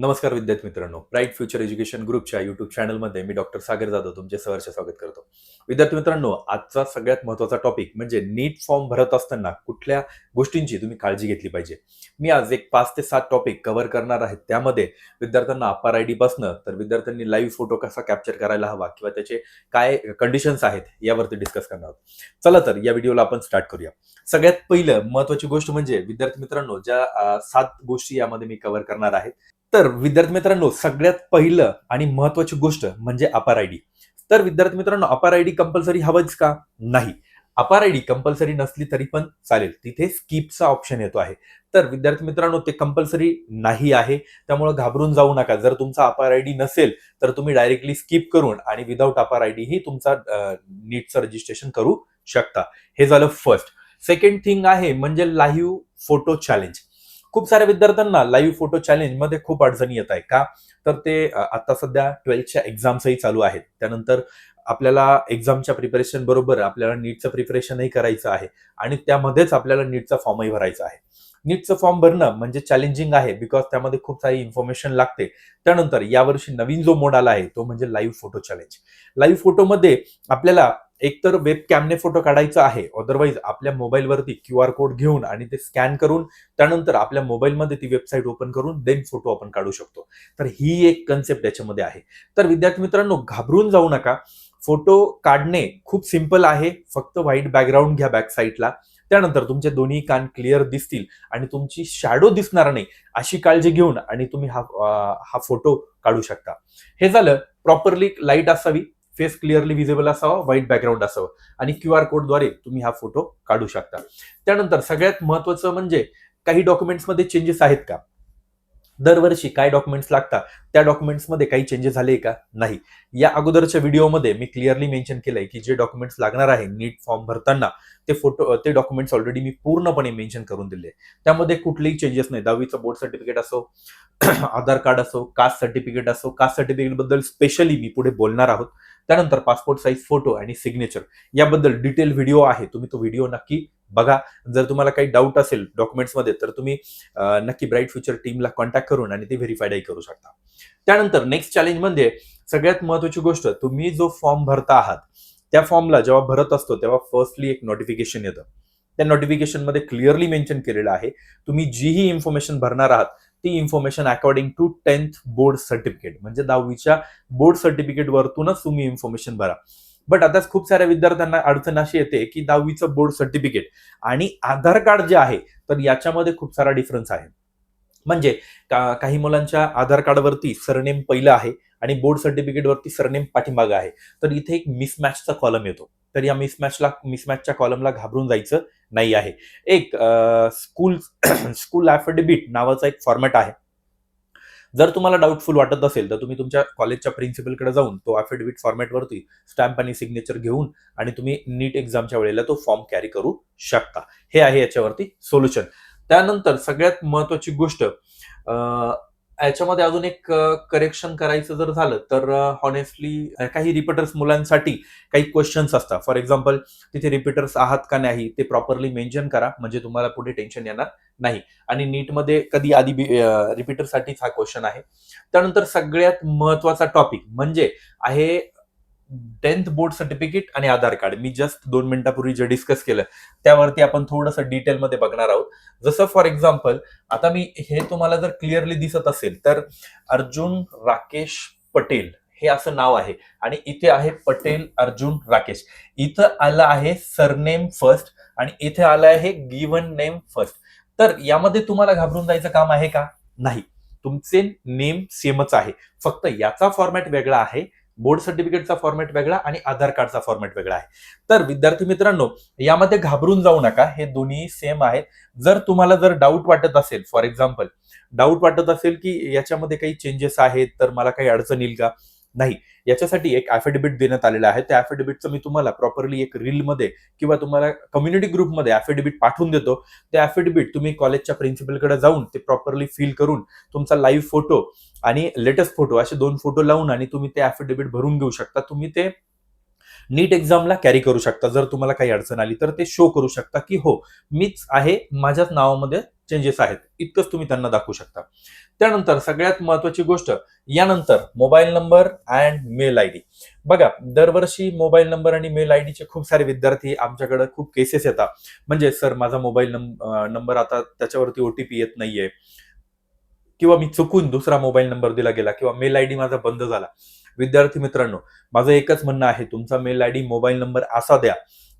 नमस्कार विद्यार्थी मित्रांनो. ब्राईट फ्युचर एज्युकेशन ग्रुपच्या युट्यूब चॅनलमध्ये मी डॉक्टर सागर जाधव तुमचे सहर्ष स्वागत करतो. विद्यार्थी मित्रांनो आजचा सगळ्यात महत्त्वाचा टॉपिक म्हणजे नीट फॉर्म भरत असताना कुठल्या गोष्टींची तुम्ही काळजी घेतली पाहिजे? मी आज एक पाच ते सात टॉपिक कव्हर करणार आहे. त्यामध्ये विद्यार्थ्यांना अपार आय डी बसणं तर विद्यार्थ्यांनी लाईव्ह फोटो कसा कॅप्चर करायला हवा किंवा त्याचे काय कंडिशन्स आहेत यावरती डिस्कस करणार आहोत. चला तर या व्हिडिओला आपण स्टार्ट करूया. सगळ्यात पहिलं महत्वाची गोष्ट म्हणजे विद्यार्थी मित्रांनो ज्या सात गोष्टी यामध्ये मी कव्हर करणार आहे तर विद्यार्थी मित्रांनो सगळ्यात पहिलं आणि महत्वाची गोष्ट म्हणजे अपार आय डी. तर विद्यार्थी मित्रांनो अपार आय डी कंपल्सरी हवंच का? नाही. अपार आय डी कंपल्सरी नसली तरी पण चालेल. तिथे स्किपचा ऑप्शन येतो आहे. तर विद्यार्थी मित्रांनो ते कंपल्सरी नाही आहे. त्यामुळे घाबरून जाऊ नका. जर तुमचा अपार आय डी नसेल तर तुम्ही डायरेक्टली स्किप करून आणि विदाऊट अपार आय डी ही तुमचा नीटचं रजिस्ट्रेशन करू शकता. हे झालं फर्स्ट सेकंड थिंग आहे म्हणजे लाईव्ह फोटो चॅलेंज खूप साऱ्या विद्यार्थ्यांना लाईव्ह फोटो चॅलेंजमध्ये खूप अडचणी येत आहे का? तर ते आता सध्या ट्वेल्थच्या एक्झाम्सही चालू आहेत. त्यानंतर आपल्याला एक्झामच्या प्रिपरेशन बरोबर आपल्याला नीटचं प्रिपरेशनही करायचं आहे. आणि त्यामध्येच आपल्याला नीटचा फॉर्मही भरायचा आहे. नीटचं फॉर्म भरणं म्हणजे चॅलेंजिंग आहे बिकॉज त्यामध्ये खूप सारी इन्फॉर्मेशन लागते. त्यानंतर यावर्षी नवीन जो मोड आला आहे तो म्हणजे लाईव्ह फोटो चॅलेंज लाईव्ह फोटोमध्ये आपल्याला एकतर वेब कॅमने फोटो काढायचा आहे. अदरवाईज आपल्या मोबाईलवरती क्यू आर कोड घेऊन आणि ते स्कॅन करून त्यानंतर आपल्या मोबाईलमध्ये ती वेबसाईट ओपन करून देन फोटो आपण काढू शकतो. तर ही एक कन्सेप्ट याच्यामध्ये आहे. तर विद्यार्थी मित्रांनो घाबरून जाऊ नका. फोटो काढणे खूप सिंपल आहे. फक्त व्हाईट बॅकग्राऊंड घ्या बॅक साईडला त्यानंतर तुमचे दोन्ही कान क्लिअर दिसतील आणि तुमची शॅडो दिसणार नाही अशी काळजी घेऊन आणि तुम्ही हा हा फोटो काढू शकता. हे झालं. प्रॉपरली लाइट असावी. फेस क्लिअरली विजिबल असावा व्हाईट बॅकग्राऊंड असावं. आणि क्यू आर कोडद्वारे तुम्ही हा फोटो काढू शकता. त्यानंतर सगळ्यात महत्वाचं म्हणजे काही डॉक्युमेंट्समध्ये चेंजेस आहेत का? दरवर्षी काय डॉक्युमेंट्स लागतात त्या डॉक्युमेंट्समध्ये काही चेंजेस झाले का? नाही. या अगोदरच्या व्हिडिओमध्ये मी क्लिअरली मेन्शन केलंय की जे डॉक्युमेंट्स लागणार आहे नीट फॉर्म भरताना ते फोटो ते डॉक्युमेंट्स ऑलरेडी मी पूर्णपणे मेन्शन करून दिले. त्यामध्ये कुठलेही चेंजेस नाही. दहावीचं बोर्ड सर्टिफिकेट असो आधार कार्ड असो कास्ट सर्टिफिकेट असो कास्ट सर्टिफिकेटबद्दल स्पेशली मी पुढे बोलणार आहोत. त्यानंतर पासपोर्ट साईज फोटो आणि सिग्नेचर याबद्दल डिटेल व्हिडिओ आहे. तुम्ही तो व्हिडिओ नक्की बघा जर तुम्हाला काही डाऊट असेल डॉक्युमेंट्समध्ये तर तुम्ही नक्की ब्राईट फ्युचर टीमला कॉन्टॅक्ट करून आणि ते व्हेरीफाईडही करू शकता. त्यानंतर नेक्स्ट चॅलेंज म्हणजे सगळ्यात महत्वाची गोष्ट तुम्ही जो फॉर्म भरता आहात त्या फॉर्मला जेव्हा भरत असतो तेव्हा फर्स्टली एक नोटिफिकेशन येतं. त्या नोटिफिकेशनमध्ये क्लिअरली मेन्शन केलेलं आहे तुम्ही जीही इन्फॉर्मेशन भरणार आहात ती information according to tenth board certificate म्हणजे दहावीच्या बोर्ड सर्टिफिकेट वरतूनच तुम्ही इन्फॉर्मेशन भरा. बट आता खूप साऱ्या विद्यार्थ्यांना अडचण अशी येते की दहावीचं बोर्ड सर्टिफिकेट आणि आधार कार्ड जे आहे तर याच्यामध्ये खूप सारा डिफरन्स आहे. म्हणजे का- काही मुलांच्या आधार कार्डवरती सरनेम पहिलं आहे आणि बोर्ड सर्टिफिकेटवरती सरनेम पाठीमागं आहे. तर इथे एक मिसमॅचचा कॉलम येतो. तर या मिसमॅचला मिसमॅचच्या कॉलमला घाबरून जायचं नाही आहे. एक स्कूल स्कूल ॲफिडेविट नावाचा एक फॉर्मॅट आहे. जर तुम्हाला डाऊटफुल वाटत असेल तर तुम्ही तुमच्या कॉलेजच्या प्रिन्सिपलकडे जाऊन तो अफिडेविट फॉर्मॅटवरती स्टॅम्प आणि सिग्नेचर घेऊन आणि तुम्ही नीट एक्झामच्या वेळेला तो फॉर्म कॅरी करू शकता. हे आहे याच्यावरती सोल्युशन त्यानंतर सगळ्यात महत्वाची गोष्ट याच्यामध्ये अजून एक करेक्शन करायचं जर झालं तर हॉनेस्टली काही रिपीटर्स मुलांसाठी काही क्वेश्चन्स असतात. फॉर एक्झाम्पल तिथे रिपीटर्स आहात का नाही ते प्रॉपरली मेन्शन करा. म्हणजे तुम्हाला पुढे टेन्शन येणार नाही. आणि नीटमध्ये कधी आधी रिपीटरसाठीच हा क्वेश्चन आहे. त्यानंतर सगळ्यात महत्त्वाचा टॉपिक म्हणजे आहे टेन्थ बोर्ड सर्टिफिकेट आणि आधार कार्ड मी जस्ट दोन मिनिटापूर्वी जे डिस्कस केलं त्यावरती आपण थोडंसं डिटेलमध्ये बघणार आहोत. जसं फॉर एक्झाम्पल आता मी हे तुम्हाला जर क्लिअरली दिसत असेल तर अर्जुन राकेश पटेल हे असं नाव आहे. आणि इथे आहे पटेल अर्जुन राकेश. इथं आलं आहे सरनेम फर्स्ट आणि इथे आलं आहे गिवन नेम फर्स्ट तर यामध्ये तुम्हाला घाबरून जायचं काम आहे का? नाही. तुमचे नेम सेमच आहे. फक्त याचा फॉर्मॅट वेगळा आहे. बोर्ड सर्टिफिकेटचा फॉर्मॅट वेगळा आणि आधार कार्डचा फॉर्मॅट वेगळा आहे. तर विद्यार्थी मित्रांनो यामध्ये घाबरून जाऊ नका. हे दोन्ही सेम आहेत. जर तुम्हाला जर डाऊट वाटत असेल फॉर एक्झाम्पल डाऊट वाटत असेल की याच्यामध्ये काही चेंजेस आहेत तर मला काही अडचण येईल का? नाही. याच्यासाठी एक ॲफिडेविट देण्यात आलेलं आहे. त्या ॲफिडेविटचं मी तुम्हाला प्रॉपरली एक रीलमध्ये किंवा तुम्हाला कम्युनिटी ग्रुपमध्ये ॲफिडेविट पाठवून देतो. ते ॲफिडेविट तुम्ही कॉलेजच्या प्रिन्सिपलकडे जाऊन ते प्रॉपरली फिल करून तुमचा लाईव्ह फोटो आणि लेटेस्ट फोटो असे दोन फोटो लावून आणि तुम्ही ते ॲफिडेविट भरून घेऊ शकता. तुम्ही ते नीट एक्झामला कॅरी करू शकता. जर तुम्हाला काही अडचण आली तर ते शो करू शकता की हो मीच आहे माझ्याच नावामध्ये चेंजेस आहेत. इतकंच तुम्ही त्यांना दाखवू शकता. त्यानंतर सगळ्यात महत्वाची गोष्ट यानंतर mobile number and mail I D बघा दरवर्षी मोबाईल नंबर आणि मेल आय डीचे खूप सारे विद्यार्थी आमच्याकडे खूप केसेस येतात. म्हणजे सर माझा मोबाईल नंबर आता त्याच्यावरती ओटीपी येत नाहीये. किंवा मी चुकून दुसरा मोबाईल नंबर दिला गेला. किंवा मेल आय डी माझा बंद झाला. विद्यार्थी मित्रांनो माझं एकच म्हणणं आहे तुमचा mail I D mobile number असा द्या.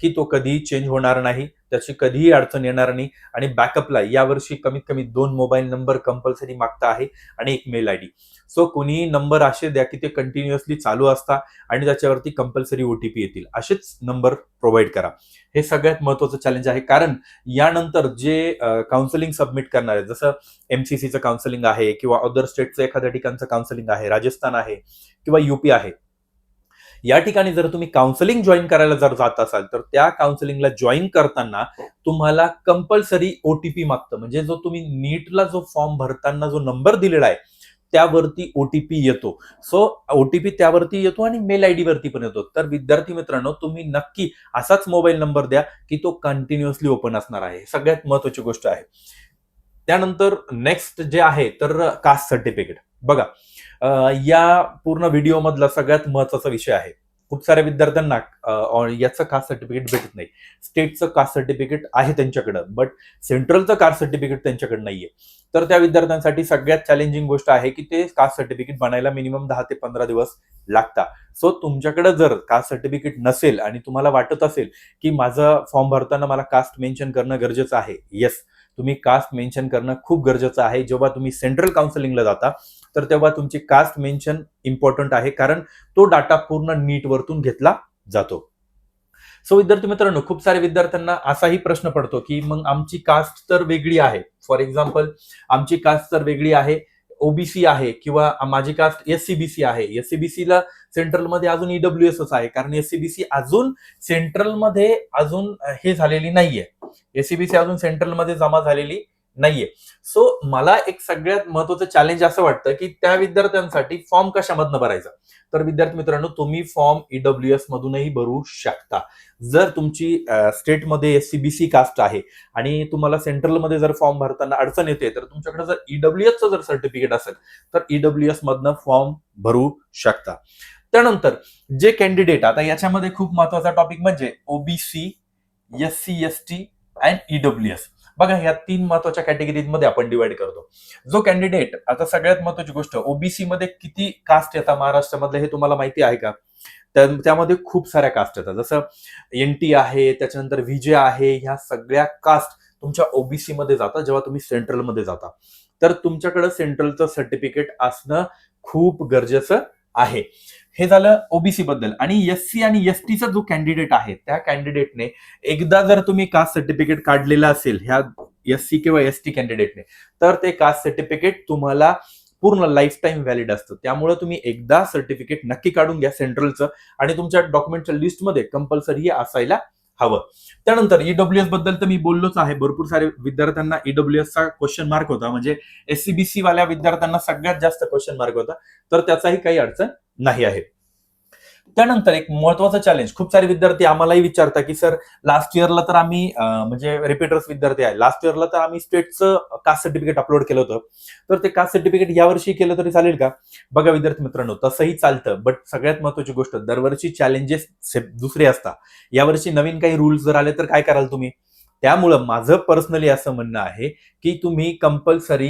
की तो कधीही चेंज होणार नाही त्याची कधीही अडचण येणार नाही. आणि बॅकअपला यावर्षी कमीत कमी दोन मोबाईल नंबर कंपल्सरी मागता आहे आणि एक मेल आय डी सो कोणीही नंबर असे द्या की ते कंटिन्युअसली चालू असता आणि त्याच्यावरती कंपल्सरी ओटीपी येतील. असेच नंबर प्रोव्हाइड करा. हे सगळ्यात महत्वाचं चॅलेंज आहे. कारण यानंतर जे काउन्सिलिंग सबमिट करणार आहे जसं एमसीसीचं काउन्सिलिंग आहे किंवा अदर स्टेटचं एखाद्या ठिकाणचं काउन्सिलिंग आहे राजस्थान आहे किंवा युपी आहे या ठिकाणी जर तुम्ही काउन्सिलिंग जॉईन करायला जर जात असाल तर त्या काउन्सिलिंगला जॉईन करताना तुम्हाला कंपल्सरी ओटीपी मागतं. म्हणजे जो तुम्ही नीटला जो फॉर्म भरताना जो नंबर दिलेला आहे त्यावरती ओटीपी येतो. सो ओटीपी त्यावरती येतो आणि मेल आय डी वरती पण येतो. तर विद्यार्थी मित्रांनो तुम्ही नक्की असाच मोबाईल नंबर द्या की तो कंटिन्युअसली ओपन असणार आहे. सगळ्यात महत्वाची गोष्ट आहे. त्यानंतर नेक्स्ट जे आहे तर कास्ट सर्टिफिकेट बघा या पूर्ण व्हिडिओमधला सगळ्यात महत्त्वाचा विषय आहे. खूप साऱ्या विद्यार्थ्यांना याचं कास्ट सर्टिफिकेट भेटत नाही. स्टेटचं कास्ट सर्टिफिकेट आहे त्यांच्याकडं बट सेंट्रलचं कास्ट सर्टिफिकेट त्यांच्याकडे नाहीये. तर त्या विद्यार्थ्यांसाठी सगळ्यात चॅलेंजिंग गोष्ट आहे की ते कास्ट सर्टिफिकेट बनायला मिनिमम दहा ते पंधरा दिवस लागतात. सो तुमच्याकडे जर कास्ट सर्टिफिकेट नसेल आणि तुम्हाला वाटत असेल की माझं फॉर्म भरताना मला कास्ट मेन्शन करणं गरजेचं आहे येस तुम्ही कास्ट मेन्शन करणं खूप गरजेचं आहे. जेव्हा तुम्ही सेंट्रल काउन्सिलिंगला जाता तर तेव्हा तुमची कास्ट मेन्शन इम्पॉर्टंट आहे कारण तो डाटा पूर्ण नीट वरतून घेतला जातो. सो विद्यार्थी मित्रांनो खूप सारे विद्यार्थ्यांना असाही प्रश्न पडतो की मग आमची कास्ट तर वेगळी आहे. फॉर एक्झाम्पल आमची कास्ट तर वेगळी आहे ओबीसी आहे किंवा माझी कास्ट एससीबीसी आहे. एससीबीसी ला सेंट्रलमध्ये अजून ईडब्ल्यू एस आहे कारण एससीबीसी अजून सेंट्रलमध्ये अजून हे झालेली नाहीये. एससीबीसी अजून सेंट्रलमध्ये जमा झालेली नाहीये. सो मला एक सगळ्यात महत्वाचं चॅलेंज असं वाटतं की त्या विद्यार्थ्यांसाठी फॉर्म कशामधनं भरायचा? तर विद्यार्थी मित्रांनो तुम्ही फॉर्म ईडब्ल्यू एस मधूनही भरू शकता. जर तुमची स्टेटमध्ये S C B C caste आहे आणि तुम्हाला सेंट्रलमध्ये जर फॉर्म भरताना अडचण येते तर तुमच्याकडे जर ईडब्ल्यू एसचं जर सर्टिफिकेट असेल तर ईडब्ल्यू एस मधनं फॉर्म भरू शकता. त्यानंतर जे कॅन्डिडेट आता याच्यामध्ये खूप महत्त्वाचा टॉपिक म्हणजे OBC S C S T and EW S बघा ह्या तीन महत्त्वाच्या कॅटेगरीमध्ये आपण डिवाइड करतो. जो कॅन्डिडेट आता सगळ्यात महत्वाची गोष्ट ओबीसी मध्ये किती कास्ट येतात महाराष्ट्रामधले हे तुम्हाला माहिती आहे का? त्यामध्ये खूप साऱ्या कास्ट येतात. जसं एन टी आहे त्याच्यानंतर विजय आहे ह्या सगळ्या कास्ट तुमच्या ओबीसी मध्ये जातात जेव्हा तुम्ही सेंट्रलमध्ये जाता. तर तुमच्याकडे सेंट्रलचं सर्टिफिकेट असणं खूप गरजेचं आहे. हे झालं ओबीसी बद्दल. आणि एस सी आणि एस टीचा जो कॅन्डिडेट आहे त्या कॅन्डिडेटने एकदा जर तुम्ही कास्ट सर्टिफिकेट काढलेलं असेल ह्या एस सी किंवा एस टी कॅन्डिडेटने तर ते कास्ट सर्टिफिकेट तुम्हाला पूर्ण लाईफ टाईम व्हॅलिड असतं. त्यामुळे तुम्ही एकदा सर्टिफिकेट नक्की काढून घ्या सेंट्रलचं आणि तुमच्या डॉक्युमेंटच्या लिस्टमध्ये कंपल्सरी असायला हवं. त्यानंतर ईडब्ल्यूएसबद्दल तर मी बोललोच आहे. भरपूर सारे विद्यार्थ्यांना ईडब्ल्यूएस चा क्वेश्चन मार्क होता. म्हणजे एससीबीसी वाल्या विद्यार्थ्यांना सगळ्यात जास्त क्वेश्चन मार्क होता. तर त्याचाही काही अडचण नाही आहे. त्यानंतर एक महत्वाचं चॅलेंज खूप सारे विद्यार्थी आम्हालाही विचारतात की सर लास्ट इयरला तर आम्ही म्हणजे रिपीटर्स विद्यार्थी आहे. लास्ट इयरला तर आम्ही स्टेटचं कास्ट सर्टिफिकेट अपलोड केलं होतं. तर ते कास्ट सर्टिफिकेट यावर्षी केलं तरी चालेल का? बघा विद्यार्थी मित्रांनो तसंही चालतं. बट सगळ्यात महत्वाची गोष्ट दरवर्षी चॅलेंजेस दुसरे असतात. यावर्षी नवीन काही रूल्स जर आले तर काय कराल तुम्ही? त्यामुळं माझं पर्सनली असं म्हणणं आहे की तुम्ही कंपल्सरी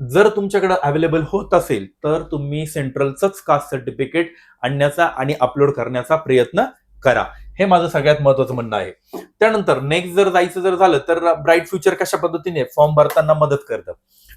जर तुमच्याकडे अवेलेबल होत असेल तर तुम्ही सेंट्रलचंच कास्ट सर्टिफिकेट आणण्याचा आणि अपलोड करण्याचा प्रयत्न करा. हे माझं सगळ्यात महत्वाचं म्हणणं आहे. त्यानंतर नेक्स्ट जर जायचं जर झालं तर ब्राईट फ्युचर कशा पद्धतीने? फॉर्म भरताना मदत करतं.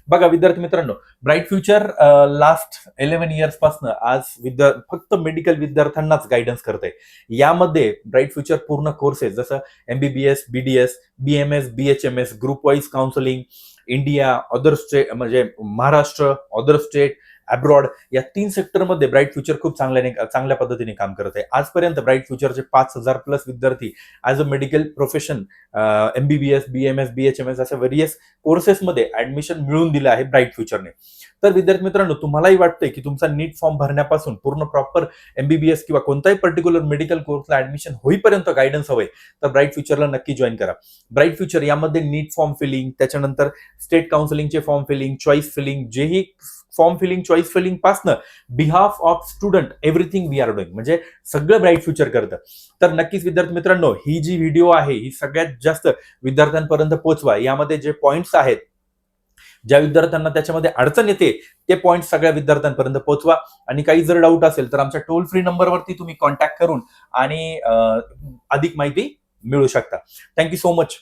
बघा विद्यार्थी मित्रांनो ब्राईट फ्युचर लास्ट इलेव्हन इयर्सपासून आज विद्या फक्त मेडिकल विद्यार्थ्यांनाच गायडन्स करते यामध्ये ब्राईट फ्युचर पूर्ण कोर्सेस जसं MBBS BDS BMS BHMS group wise counselling India other state म्हणजे महाराष्ट्र अदर स्टेट अब्रॉड या तीन सेक्टरमध्ये ब्राईट फ्युचर खूप चांगल्याने चांगल्या पद्धतीने काम करत आहे. आजपर्यंत ब्राईट फ्युचरचे पाच हजार प्लस विद्यार्थी as a medical profession MBBS B M S B H M S अशा व्हेरियस कोर्सेसमध्ये ऍडमिशन मिळवून दिलं आहे ब्राईट फ्युचरने. तर विद्यार्थी मित्रांनो तुम्हालाही वाटतंय की तुमचा नीट फॉर्म भरण्यापासून पूर्ण प्रॉपर एमबीबीएस किंवा कोणताही पर्टिक्युलर मेडिकल कोर्सला ऍडमिशन होईपर्यंत गायडन्स हवंय तर ब्राईट फ्युचरला नक्की जॉईन करा. ब्राईट फ्युचर यामध्ये नीट फॉर्म फिलिंग त्याच्यानंतर स्टेट काउन्सिलिंगचे फॉर्म फिलिंग चॉईस फिलिंग जेही फॉर्म फिलिंग चॉईस फिलिंग पासनं behalf of student everything we are doing म्हणजे सगळं ब्राईट फ्युचर करतं. तर नक्कीच विद्यार्थी मित्रांनो ही जी व्हिडिओ आहे ही सगळ्यात जास्त विद्यार्थ्यांपर्यंत पोहोचवा. यामध्ये जे पॉईंट्स आहेत ज्या विद्यार्थ्यांना त्याच्यामध्ये अडचण येते ते पॉईंट सगळ्या विद्यार्थ्यांपर्यंत पोहोचवा. आणि काही जर डाऊट असेल तर आमच्या टोल फ्री नंबरवरती तुम्ही कॉन्टॅक्ट करून आणि अधिक माहिती मिळू शकता. Thank you so much